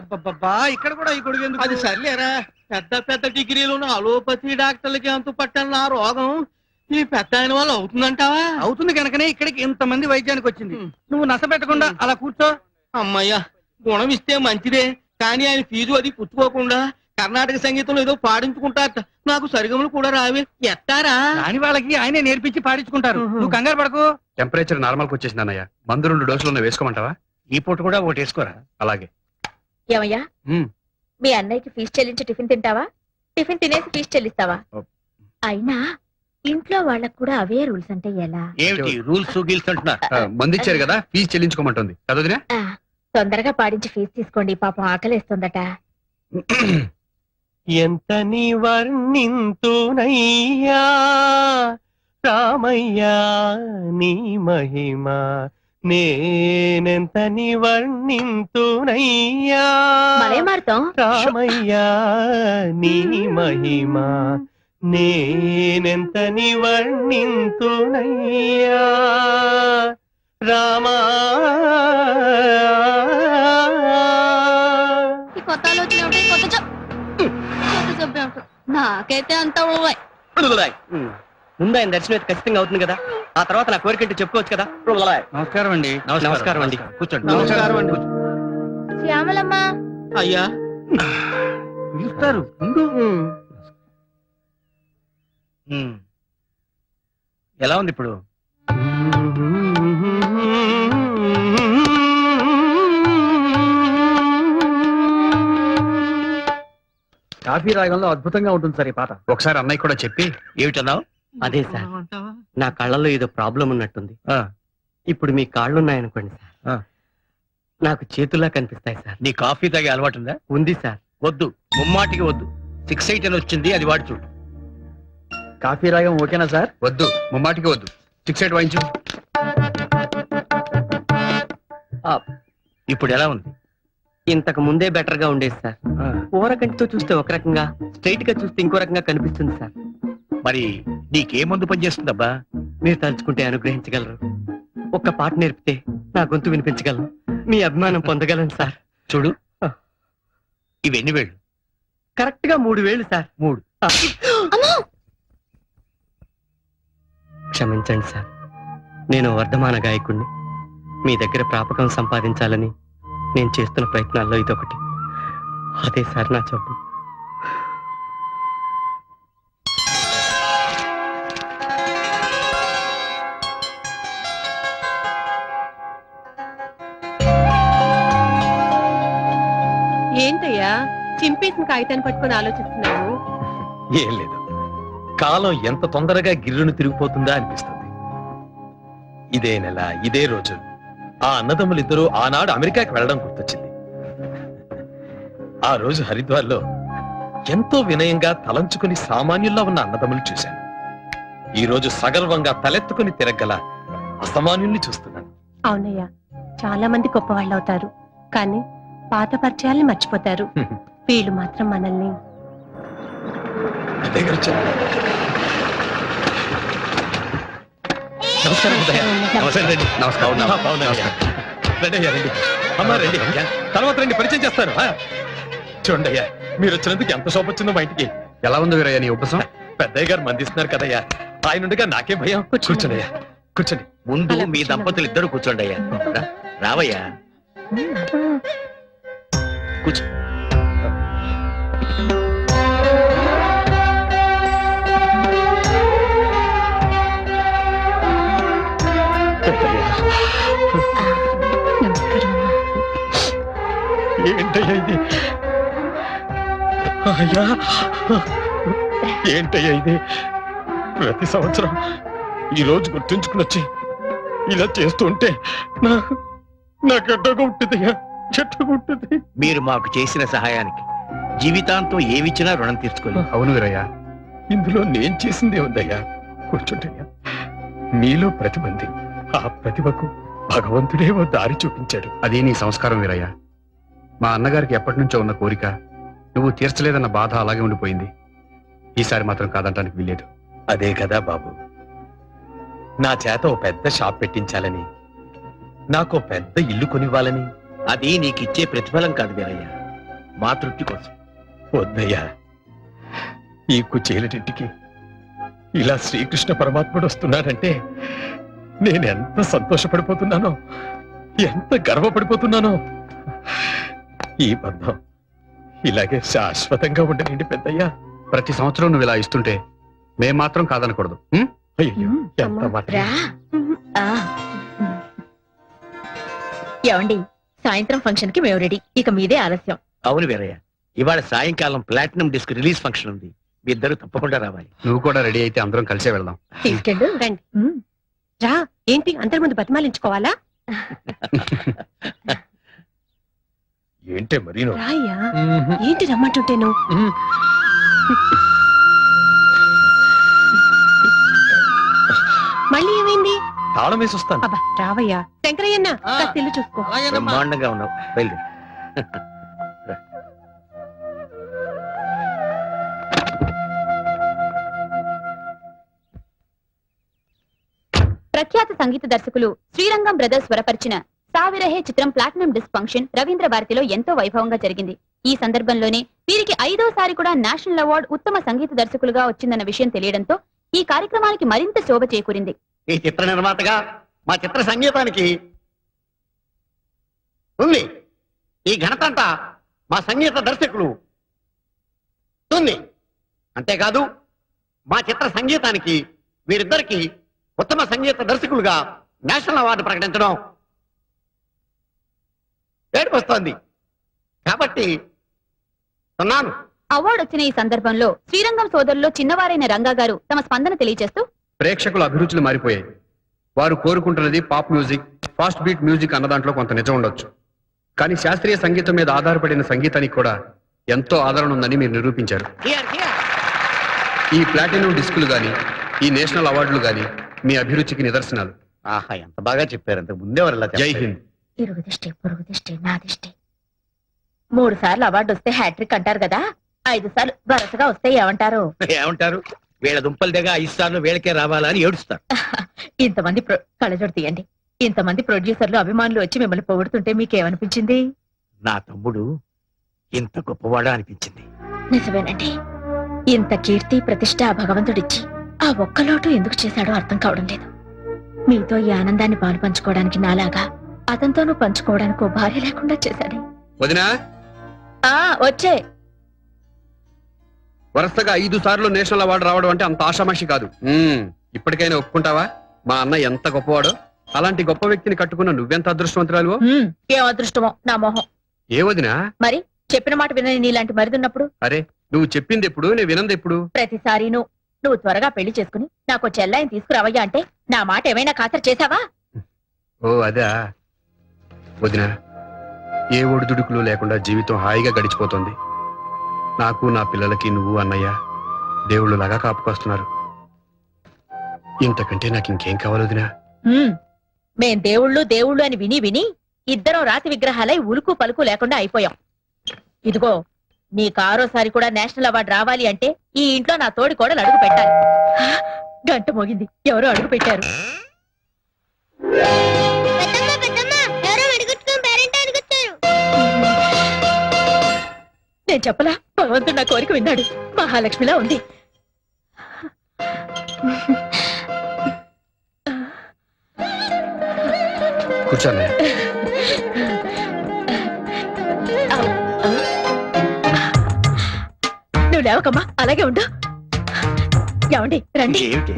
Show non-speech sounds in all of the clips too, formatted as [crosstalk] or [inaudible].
అబ్బబ్బబ్బా ఇక్కడ కూడా ఈ గొడుగు ఎందుకు? అది సర్లేరా. పెద్ద పెద్ద డిగ్రీలు ఉన్న అలోపతి డాక్టర్లకి ఎంత పట్టాను నా రోగం. ఈ పెద్ద ఆయన వల్ల అవుతుందంటావా? అవుతుంది కనుకనే ఇక్కడికి ఇంతమంది వైద్యానికి వచ్చింది. నువ్వు నస పెట్టకుండా అలా కూర్చో. అమ్మయ్యా గుణం ఇస్తే మంచిదే కానీ ఆయన ఫీజు అది పుచ్చుకోకుండా కర్ణాటక సంగీతంలో ఏదో పాడించుకుంటారట. నాకు సరిగములు కూడా రావే. ఎత్తారా? రాని వాళ్ళకి ఆయనే నేర్పించి పాడించుకుంటారు. నువ్వు కంగారు పడకు. టెంపరేచర్ నార్మల్ వచ్చేసింది అన్నయ్య మందు రెండు డోసులు ఉన్న వేసుకోమంటావా? ఈ పూట కూడా ఒకటి వేసుకోరా? అలాగే. ఏమయ్యా. మీ అన్నయ్యకి ఫీజు చెల్లించి టిఫిన్ తింటావా? టిఫిన్ తినేసి ఫీజు చెల్లిస్తావా. అయినా ఇంట్లో వాళ్ళకు కూడా అవే రూల్స్ అంటే ఎలా? ఏమిటి రూల్స్ గిల్స్ అంటున్నా ఆ, మందు ఇచ్చారు కదా ఫీజు చెల్లించుకోమంటుంది. చదువుదినా తొందరగా పాడించి ఫీజు తీసుకోండి పాపం ఆకలేస్తుందట. [clears throat] ఎంత వర్ణింతునయ్యా రామయ్యా నీ మహిమ నేనెంత వర్ణింతునయ్యా? మరే మారుతాం రామయ్యా నీ మహిమ నేనెంత వర్ణింతునయ్యా? రామా. ఈ కొత్త ఆలోచన? కొత్త? నాకైతే అంత ముందు ఆయన దర్శనం అయితే ఖచ్చితంగా అవుతుంది కదా? ఆ తర్వాత నా కోరిక చెప్పుకోవచ్చు కదా? నమస్కారం అండి. నమస్కారం అండి. కూర్చోండి. నమస్కారం అండి. శ్యామలమ్మ. అయ్యా. పిలుస్తారు. ఎలా ఉంది ఇప్పుడు? కాఫీ రాగంలో అద్భుతంగా ఉంటుంది సార్ ఈ పాట. ఒకసారి అన్నయ్య కూడా చెప్పి ఏమిటన్నావు? అదే సార్. నా కళ్ళలో ఏదో ప్రాబ్లం ఉన్నట్టుంది. ఆ. ఇప్పుడు మీ కాళ్ళు ఉన్నాయనుకోండి సార్. ఆ. నాకు చేతుల్లా కనిపిస్తాయి సార్. నీ కాఫీ తాగే అలవాటు ఉందా ఉంది సార్. వద్దు. ముమ్మాటికి వద్దు. సిక్స్ ఎయిట్ అని వచ్చింది అది వాడి చూడు. కాఫీ రాగం ఓకేనా సార్? వద్దు. ముమ్మాటికి వద్దు. సిక్స్ ఎయిట్ వాయించు. ఇప్పుడు ఎలా ఉంది? ఇంతకు ముందే బెటర్గా ఉండేది సార్. ఆ. కూర కంటితో చూస్తే ఒక రకంగా స్ట్రైట్గా చూస్తే ఇంకో రకంగా కనిపిస్తుంది సార్. మరి నీకే మందు పనిచేస్తుందబ్బా. మీరు తలుచుకుంటే అనుగ్రహించగలరు. ఒక్క పాట నేర్పితే నా గొంతు వినిపించగలను. మీ అభిమానం పొందగలను సార్. చూడు. ఆ. ఇవి ఎన్ని వేళ్ళు? కరెక్ట్గా మూడు వేలు సార్. మూడు. క్షమించండి సార్. నేను వర్ధమాన గాయకుణ్ణి. మీ దగ్గర ప్రాపకం సంపాదించాలని నేను చేస్తున్న ప్రయత్నాల్లో ఇదొకటి. అదే సార్ నా జబ్బు కాగితాన్ని పట్టుకొని ఆలోచిస్తున్నావు? ఏం లేదు. కాలం ఎంత తొందరగా గిర్రును తిరిగిపోతుందా అనిపిస్తుంది. ఇదే నెల ఇదే రోజు. ఆ అన్నదమ్ములిద్దరూ ఆనాడు అమెరికాకి వెళ్ళడం గుర్తొచ్చింది. ఆ రోజు హరిద్వార్లో ఎంతో వినయంగా తలంచుకుని సామాన్యుల్లా ఉన్న అన్నదమ్ములు చూశాను. ఈ రోజు సగర్వంగా తలెత్తుకుని తిరగల అసామాన్యుల్ని చూస్తున్నాను. అవునయ్యా చాలా మంది గొప్పవాళ్ళు అవుతారు కానీ పాత పరిచయాల్ని మర్చిపోతారు. [laughs] వీళ్ళు మాత్రం మనల్ని. నమస్కారం ఉదయ. నమస్కారం. రండి నమస్కారం. ఆ, బాగున్నాను అయ్యా. రండి అయ్యా రండి. అమ్మా రండి. అయ్యా తర్వాత రండి పరిచయం చేస్తాను ఆ. చూడండి అయ్యా మీరు వచ్చినందుకు ఎంత శోభ వచ్చిందో మా ఇంటికి. ఎలా ఉంది వీరయ్య నీ ఉపసం? పెద్దయ్య గారు మందిస్తున్నారు కదయ్యా. ఆయన ఉండగా నాకే భయం. కూర్చోండి. అయ్యా. కూర్చోండి. ముందు మీ. దంపతులు ఇద్దరు కూర్చోండి అయ్యా. రావయ్యా. కూర్చో. ఏంటయ్యా ఇది? అయ్యా! ఏంటయ్యా ఇది? ప్రతి సంవత్సరం ఈ రోజు గుర్తుంచుకుని వచ్చి ఇలా చేస్తూ ఉంటే నా నాకు ఉంటుంది చెట్టు ఉంటుంది మీరు మాకు చేసిన సహాయానికి జీవితాంతం ఏమిచ్చినా రుణం తీర్చుకోలేదు. అవును వీరయ్య. ఇందులో నేను చేసిందే ఉందయ్యా. కూర్చుంటయ్యా నీలో ప్రతిభ ఉంది ఆ ప్రతిభకు భగవంతుడే ఓ దారి చూపించాడు. అది నీ సంస్కారం వీరయ్య. మా అన్నగారికి ఎప్పటి నుంచో ఉన్న కోరిక నువ్వు తీర్చలేదన్న బాధ అలాగే ఉండిపోయింది. ఈసారి మాత్రం కాదంటానికి వీల్లేదు. అదే కదా బాబు. నా చేత ఓ పెద్ద షాప్ పెట్టించాలని నాకు పెద్ద ఇల్లు కొనివ్వాలని. అది నీకిచ్చే ప్రతిఫలం కాదు వీరయ్య. మా తృప్తి కోసం. వద్దయ్యా. ఈ కుచేలటింటికి ఇలా శ్రీకృష్ణ పరమాత్ముడు వస్తున్నాడంటే నేను ఎంత సంతోషపడిపోతున్నానో ఎంత గర్వపడిపోతున్నానో. ఈ బంధం ఇలాగే శాశ్వతంగా ఉండనండి పెద్దయ్యా. ప్రతి సంవత్సరం నువ్వు ఇలా ఇస్తుంటే మేం మాత్రం కాదనకూడదు. ఉం? అయ్యో ఎంత మాట. రా. ఆ. ఏమండి సాయంత్రం ఫంక్షన్కి మేము రెడీ. ఇక మీదే ఆలస్యం. అవును వీరయ్య. ఇవాళ సాయంకాలం ప్లాటినం డిస్క్ రిలీజ్ ఫంక్షన్ ఉంది. మీ ఇద్దరు తప్పకుండా రావాలి. నువ్వు కూడా రెడీ అయితే అందరం కలిసే వెళ్దాం. తీసుకెళ్ళు. రండి. రా ఏంటి అందరి ముందు బతిమాలించుకోవాలా? ఏంటే మరీను? రాయ్యా ఏంటి రమ్మంటుంటేను? మళ్ళీ ఏమైంది? తాళం వేసి వస్తాను. అబ్బా రావయ్యా. శంకరయ్యన్న. కాస్త ఇల్లు చూసుకో. బ్రహ్మాండంగా ఉన్నావు. బయలుదేరు. ప్రఖ్యాత సంగీత దర్శకులు శ్రీరంగం బ్రదర్స్ స్వరపరిచిన సావిరహే చిత్రం ప్లాటినం డిస్క్ ఫంక్షన్ రవీంద్ర భారతిలో ఎంతో వైభవంగా జరిగింది. ఈ సందర్భంలోనే వీరికి ఐదోసారి కూడా నేషనల్ అవార్డు ఉత్తమ సంగీత దర్శకులుగా వచ్చిందన్న విషయం తెలియడంతో ఈ కార్యక్రమానికి మరింత శోభ చేకూరింది. ఈ చిత్ర నిర్మాతగా మా చిత్ర సంగీతానికి ఉంది. ఈ ఘనత అంతా మా సంగీత దర్శకులు ఉంది. అంతేకాదు మా చిత్ర సంగీతానికి వీరిద్దరికి ఉత్తమ సంగీత దర్శకులుగా నేషనల్ అవార్డు ప్రకటించడం వస్తోంది కాబట్టి ఉన్నాను అవార్డు వచ్చిన ఈ సందర్భంలో శ్రీరంగం సోదరులో చిన్నవారైన రంగా గారు తమ స్పందన తెలియజేస్తూ ప్రేక్షకుల అభిరుచులు మారిపోయాయి. వారు కోరుకుంటున్నది pop music fast beat music అన్న దాంట్లో కొంత నిజం ఉండొచ్చు. కానీ శాస్త్రీయ సంగీతం మీద ఆధారపడిన సంగీతానికి కూడా ఎంతో ఆదరణ ఉందని మీరు నిరూపించారు. ఈ ప్లాటినం డిస్కులు గాని ఈ నేషనల్ అవార్డులు గాని మీ అభిరుచికి నిదర్శనాలు. ఆహా ఎంత బాగా చెప్పారు. అంతకు ముందే వారు జై. హింద్. ఇరుగు దిష్టి పొరుగు దిష్టి నా దిష్టి. మూడు సార్లు అవార్డు వస్తే హ్యాట్రిక్ అంటారు కదా ఐదు సార్లు వరుసగా వస్తే ఏమంటారు? ఏమంటారు? వీళ్ళ దుంపల దగ్గర ఐదు సార్లు వీళ్ళకే రావాలా అని ఏడుస్తారు. [laughs] ఇంతమంది ప్రొ- కళ్ళజోడు తీయండి. ఇంతమంది ప్రొడ్యూసర్లు అభిమానులు వచ్చి మిమ్మల్ని పొగుడుతుంటే మీకేమనిపించింది? నా తమ్ముడు ఇంత గొప్పవాడా అనిపించింది. నిజమేనండి. ఇంత కీర్తి ప్రతిష్ట ఆ భగవంతుడిచ్చి ఆ ఒక్క లోటు ఎందుకు చేశాడో అర్థం కావడం లేదు. మీతో ఈ ఆనందాన్ని పాలు పంచుకోవడానికి నాలాగా అతనితోనూ పంచుకోవడానికి ఓ భార్య లేకుండా చేశాడే. వదినా? ఆ వచ్చే. వరుసగా ఐదు సార్లు నేషనల్ అవార్డు రావడం అంటే అంత ఆషామాషి కాదు. ఇప్పటికైనా ఒప్పుకుంటావా? మా అన్న ఎంత గొప్పవాడో. అలాంటి గొప్ప వ్యక్తిని కట్టుకున్న నువ్వెంత అదృష్టవంతురాలు ఏం అదృష్టమో నా మొహం. ఏ వదినా? మరి చెప్పిన మాట వినని నీలాంటి మరిదున్నప్పుడు? అరే నువ్వు చెప్పింది ఎప్పుడు నేను వినంది ఎప్పుడు? ప్రతిసారి నువ్వు త్వరగా పెళ్ళి చేసుకుని నాకు చెల్లాయిని తీసుకురావయ్యా అంటే నా మాట ఏమైనా ఖాతరు చేశావా? ఓ అదా. వదినా ఏ ఒడిదుడుకులు లేకుండా జీవితం హాయిగా గడిచిపోతుంది. నాకు నా పిల్లలకి నువ్వు అన్నయ్య దేవుళ్ళు లాగా కాపుకొస్తున్నారు. ఇంతకంటే నాకు ఇంకేం కావాలి వదినా? మేం దేవుళ్ళు దేవుళ్ళు అని విని విని ఇద్దరం రాతి విగ్రహాలై ఉలుకు పలుకు లేకుండా అయిపోయాం. ఇదిగో నీకు ఆరోసారి కూడా నేషనల్ అవార్డు రావాలి అంటే ఈ ఇంట్లో నా తోడి కూడా అడుగు పెట్టాలి. గంట మోగింది. ఎవరో అడుగు పెట్టారు. నేను చెప్పలా? భగవంతుడు నా కోరిక విన్నాడు. మహాలక్ష్మిలా ఉంది. కూర్చో లేవకమ్మా అలాగే ఉండు. ఏమండి రండి. ఏమిటి?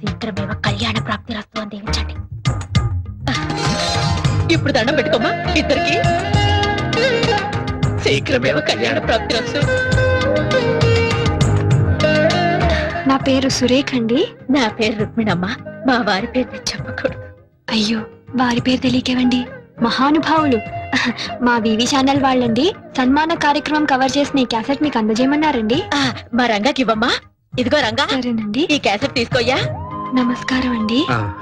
శీఘ్రమేవ కళ్యాణ ప్రాప్తి రస్తు అని దీవించండి. ఇప్పుడు దండం పెట్టుకోమా ఇద్దరికి. శీఘ్రమేవ కళ్యాణ ప్రాప్తి రస్తు. నా పేరు సురేఖ్ అండి. నా పేరు రుక్మిణమ్మ మా వారి పేరు నేను చెప్పకూడదు. అయ్యో వారి పేరు తెలియకేవండి? మహానుభావులు. మా వివి ఛానల్ వాళ్ళండి సన్మాన కార్యక్రమం కవర్ చేసిన ఈ క్యాసెట్ మీకు అందజేయమన్నారండి? ఆ, మా రంగాకి ఇవ్వమ్మా. ఇదిగో రంగా. సరేనండి. ఈ క్యాసెట్ తీసుకోయ్యా. నమస్కారం అండి. ఆ,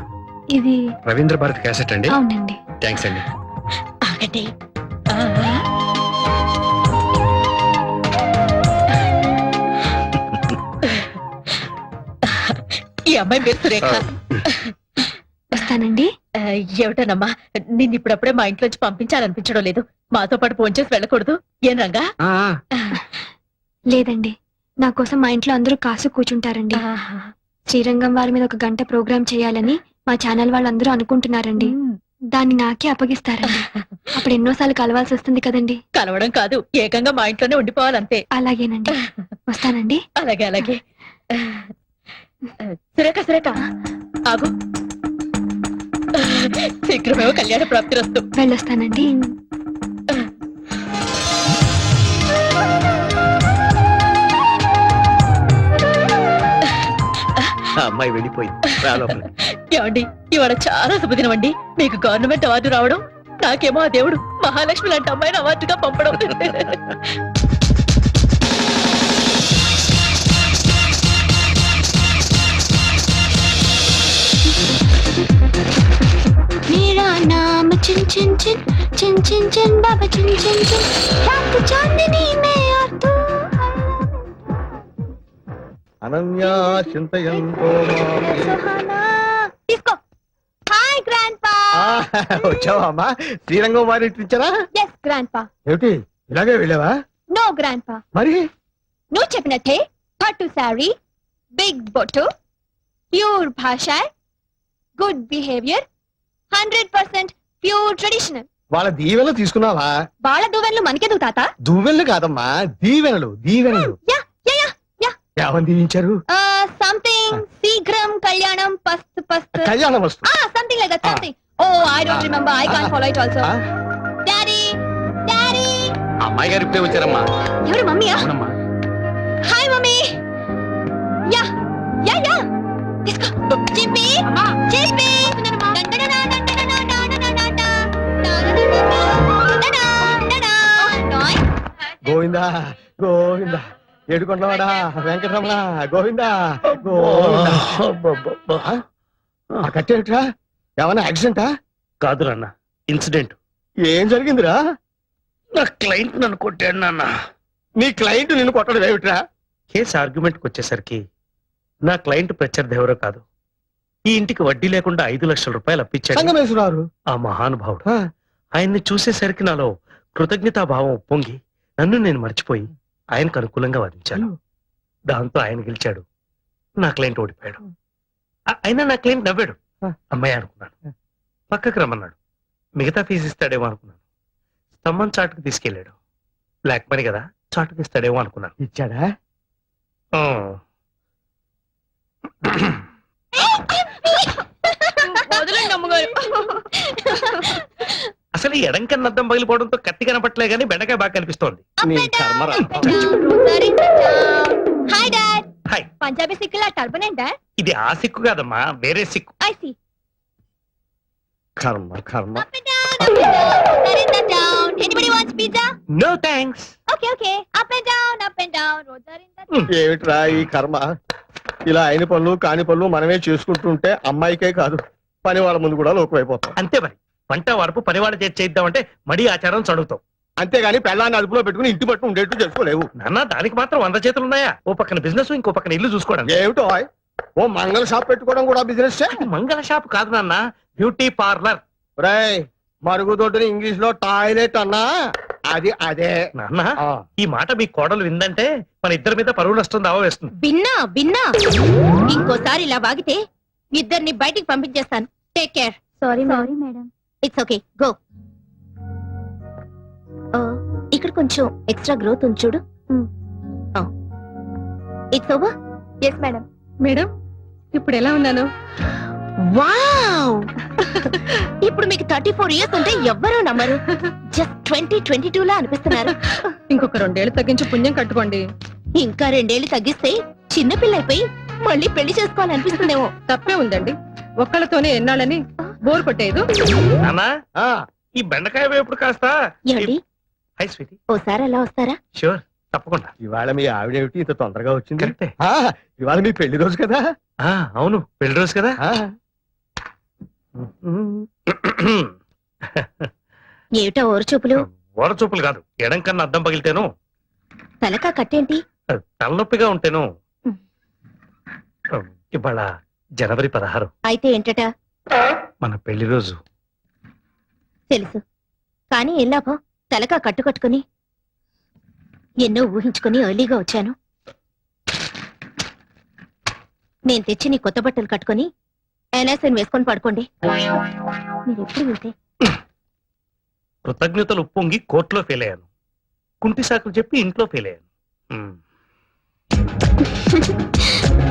ఇది రవీంద్ర భారత్ క్యాసెట్ అండి? అవునండి. థ్యాంక్స్ అండి. ఆగండి. ఆ. ఈ అమ్మాయి పేరు సురేఖ. వస్తానండి. ఏమిటోనమ్మా? నిన్ను ఇప్పుడప్పుడే మా ఇంట్లోంచి పంపించాలనిపించడం లేదు. మాతో పాటు పోంచేసి వెళ్ళకూడదు. ఏం రంగా? లేదండి. నా కోసం మా ఇంట్లో అందరూ కాసు కూర్చుంటారండి. శ్రీరంగం వారి మీద ఒక గంట ప్రోగ్రామ్ చేయాలని మా ఛానల్ వాళ్ళందరూ అనుకుంటున్నారండి. దాన్ని నాకే అప్పగిస్తారండి. అప్పుడు ఎన్నోసార్లు కలవాల్సి వస్తుంది కదండి. కలవడం కాదు ఏకంగా మా ఇంట్లోనే ఉండిపోవాలంతే. అలాగేనండి. వస్తానండి. అలాగే అలాగే. సురేఖ సురేఖ. ఆగు. శీఘ్రమేమో కళ్యాణ ప్రాప్తి వస్తు వెళ్ళొస్తానండి. ఆ అమ్మాయి వెళ్ళిపోయింది. రా లోపలికి. ఏమండి ఇవాళ చాలా శుభదినం అండి మీకు గవర్నమెంట్ అవార్డు రావడం నాకేమో ఆ దేవుడు మహాలక్ష్మి లాంటి అమ్మాయిని అవార్డుగా పంపడం. नाम चिन चिन चिन चिन चिन चिन बाबा चिन चिन चिन रात चांदनी में और तू అనన్యా చింతయంతో सुहाना తీసుకో హాయ్ గ్రాండ్ పా వచ్చావా అమ్మా శ్రీరంగం వారి ఇచ్చారా ఎస్ గ్రాండ్ పా ఏమిటి ఇలాగే వెళ్ళావా నో గ్రాండ్ పా మరి నువ్వు చెప్పినట్టే పట్టు శారీ బిగ్ బొట్టు ప్యూర్ భాష good behaviour hundred percent pure traditional. వాళ్ళ దీవెనలు తీసుకున్నావా? వాళ్ళ దువ్వెన్లు మనకెందుకు తాత? దువ్వెనలు కాదమ్మా దీవెనలు దీవెనలు. Yeah yeah yeah yeah. ఏమని దీవించారు? సంథింగ్ శీఘ్రం కళ్యాణం పస్త్ పస్త్. కళ్యాణం వస్తు that, something. Oh, I don't remember. I can't follow it also. Ah. Daddy! Daddy! అమ్మాయి గారు ఇప్పుడే వచ్చారమ్మా. ఎవరు మమ్మీయా? అవునమ్మా. గోవిందా గోవిందా. ఏడుకొండవాడా వెంకటరమణ గోవిందా గోవిందా. ఆ? ఏమన్నా యాక్సిడెంటా? కాదు నాన్న ఇన్సిడెంట్. ఏం జరిగిందిరా? నా క్లయింట్ నన్ను కొట్టాడు నాన్న. నీ క్లయింట్ నిన్ను కొట్టడం ఏమిట్రా? కేసు ఆర్గ్యుమెంట్కి వచ్చేసరికి నా క్లయింట్ ప్రత్యర్థి ఎవరో కాదు. ఈ ఇంటికి వడ్డీ లేకుండా ఐదు లక్షల రూపాయలు అప్పించాడు ఆ మహానుభావుడు. ఆయన్ని చూసేసరికి నాలో కృతజ్ఞతాభావం ఉప్పొంగి నన్ను నేను మర్చిపోయి ఆయనకు అనుకూలంగా వాదించాను. దాంతో ఆయన గెలిచాడు. నా క్లయింట్ ఓడిపోయాడు. ఆ- అయినా నా క్లయింట్ నవ్వాడు. అమ్మాయి అనుకున్నాను. పక్కకు రమ్మన్నాడు. మిగతా ఫీజు ఇస్తాడేమో అనుకున్నాను. స్తంభం చాటుకు తీసుకెళ్ళాడు. బ్లాక్ మనీ కదా చాటుకు ఇస్తాడేమో అనుకున్నాను. ఇచ్చాడా? ఆ. వదలండి అమ్మగారు. అసలు ఈ ఎడం కన్నా అద్దం పగిలిపోవడంతో కత్తి కనపట్లే గానీ బెండకాయ బాగా కనిపిస్తోంది. నీ కర్మరా హాయ్ డాడ్. హాయ్. పంజాబీ సిక్కులా టర్బనెంట్ డాడ్? ఇది ఆ సిక్కు కాదమ్మా వేరే సిక్కు. I see. కర్మ కర్మ? No thanks. ఏమిట్రా ఈ కర్మ? ఇలా అయిన పనులు కాని పనులు మనమే చేసుకుంటుంటే అమ్మాయికే కాదు పని వాళ్ళ ముందు కూడా లోకమైపోతాం అంతే మరి. వంట వరపు పనివాడ చేసి చేద్దామంటే మడి ఆచారం చదువుతాం అంతేగాని పెళ్ళాన్ని అదుపులో పెట్టుకుని ఇంటి పట్టు ఉండేట్టు చేసుకోలేవు. నాన్న దానికి మాత్రం వంద చేతులు ఉన్నాయా? ఓ పక్కన బిజినెస్ ఇంకో పక్కన ఇల్లు చూసుకోవడం ఏమిటో ఆయ్? ఓ మంగళ షాప్ పెట్టుకోవడం కూడా బిజినెస్ మంగళ షాప్ కాదు నాన్న బ్యూటీ పార్లర్. రై మరుగుదొడ్డిని ఇంగ్లీష్లో టాయిలెట్ అన్నా? అది అదే. నాన్న ఆ, ఈ మాట మీ కోడలు విందంటే మన ఇద్దరి మీద పరువు నష్టం దావా వేస్తుంది. బిన్నా బిన్నా. ఇంకోసారి ఇలా వాగితే ఇద్దరిని బయటికి పంపించేస్తాను. Take care Sorry, sorry, madam. It's okay go ఇక్కడ కొంచెం ఎక్స్ట్రా గ్రోత్ ఉంది చూడు. It's over Yes, madam. Madam ఇప్పుడు ఎలా ఉన్నాను? వావ్ [laughs] ఇప్పుడు మీకు థర్టీ ఫోర్ ఇయర్స్ అంటే ఎవ్వరూ నమ్మరు. జస్ట్ ట్వంటీ ట్వంటీ టూ లా అనిపిస్తున్నారు. ఇంకొక రెండేళ్ళు తగ్గించి పుణ్యం కట్టుకోండి. ఇంకా రెండేళ్ళు తగ్గిస్తే చిన్నపిల్ల అయిపోయి మళ్ళీ పెళ్ళి చేసుకోవాలనిపిస్తుందేమో. తప్పే ఉందండి. ఒక్కళ్ళతోనే ఎన్నాళ్ళని బోర్ కొట్టేదు. ఈ బెండకాయ వేపుడు కాస్త ఏమండి? Hi sweetie. ఓసారి అలా వస్తారా? షూర్ తప్పకుండా. ఇవాళ మీ ఆవిడేమిటి ఇంత తొందరగా వచ్చింది? కరెక్టే. ఆ, ఇవాళ మీ పెళ్ళి రోజు కదా? ఆ, అవును పెళ్ళి రోజు కదా? ఆ, ఏమిటా ఓరు చూపులు? ఓడ చూపులు కాదు ఎడం కన్నా అద్దం పగిలితేను. తలకా కట్టేంటి? తలనొప్పిగా ఉంటేను. ఇవాళ జనవరి పదహారు. అయితే ఏంటట? మన పెళ్ళి రోజు. తెలుసు. కానీ ఎల్లాపో తలకా కట్టుకట్టుకుని ఎన్నో ఊహించుకుని ఎర్లీగా వచ్చాను. నేను తెచ్చి నీ కొత్త బట్టలు కట్టుకుని ఎలాసన్ వేసుకొని పడుకోండి. మీరు ఎప్పుడు వెళ్తే? కృతజ్ఞతలు ఉప్పొంగి కోర్టులో ఫెయిల్ అయ్యాను. కుంటి సాకులు చెప్పి ఇంట్లో ఫెయిల్ అయ్యాను. [laughs]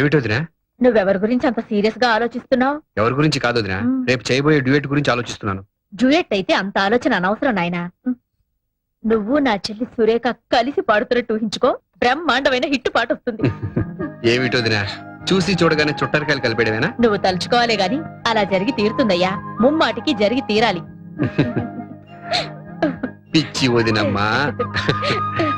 ఏమిటి వదినా? నువ్వెవరి గురించి అంత సీరియస్గా ఆలోచిస్తున్నావు? ఎవరి గురించి కాదు వదినా. రేపు చేయబోయే డ్యూయట్ గురించి ఆలోచిస్తున్నాను. జూయట్ అయితే అంత ఆలోచన అనవసరం నాయనా. నువ్వు నా చెల్లి సురేఖ కలిసి పాడుతున్నట్టు ఊహించుకో. బ్రహ్మాండమైన హిట్ పాట వస్తుంది. [laughs] ఏమిటి వదినా? చూసి చూడగానే చుట్టరికాయలు కలిపేయడమేనా? నువ్వు తలుచుకోవాలే గాని అలా జరిగి తీరుతుందయ్యా. ముమ్మాటికి జరిగి తీరాలి. [laughs] పిచ్చి వదినమ్మా. [laughs]